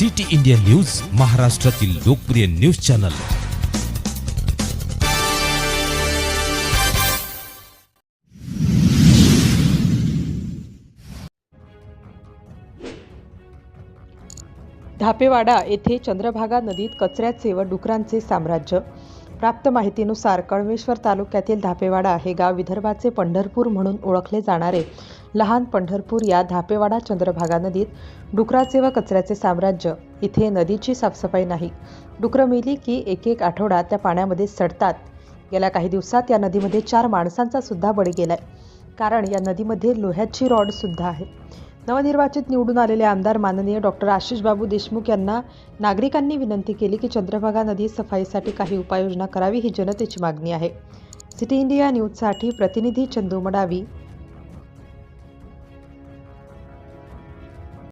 City India news महाराष्ट्रातील लोकप्रिय news channel. Dhapewada येथे चंद्रभागा नदीत कचऱ्याचे व डुकरांचे साम्राज्य. प्राप्त माहितीनुसार कळमेश्वर तालुक्यातील धापेवाडा हे गाव विदर्भाचे पंढरपूर म्हणून ओळखले जाणारे. लहान पंढरपूर या धापेवाडा चंद्रभागा नदीत डुकराचे व कचऱ्याचे साम्राज्य. इथे नदीची साफसफाई नाही. डुकरं मेली की एक एक आठवडा त्या पाण्यामध्ये सडतात. गेल्या काही दिवसात या नदीमध्ये चार माणसांचा सुद्धा बळी गेलाय. कारण या नदीमध्ये लोह्याची रॉड सुद्धा आहे. नवनिर्वाचित निवडून आलेले आमदार माननीय डॉक्टर आशिषबाबू देशमुख यांना नागरिकांनी विनंती केली की चंद्रभागा नदी सफाईसाठी काही उपाययोजना करावी ही जनतेची मागणी आहे. सिटी इंडिया न्यूजसाठी प्रतिनिधी चंदू मडावी.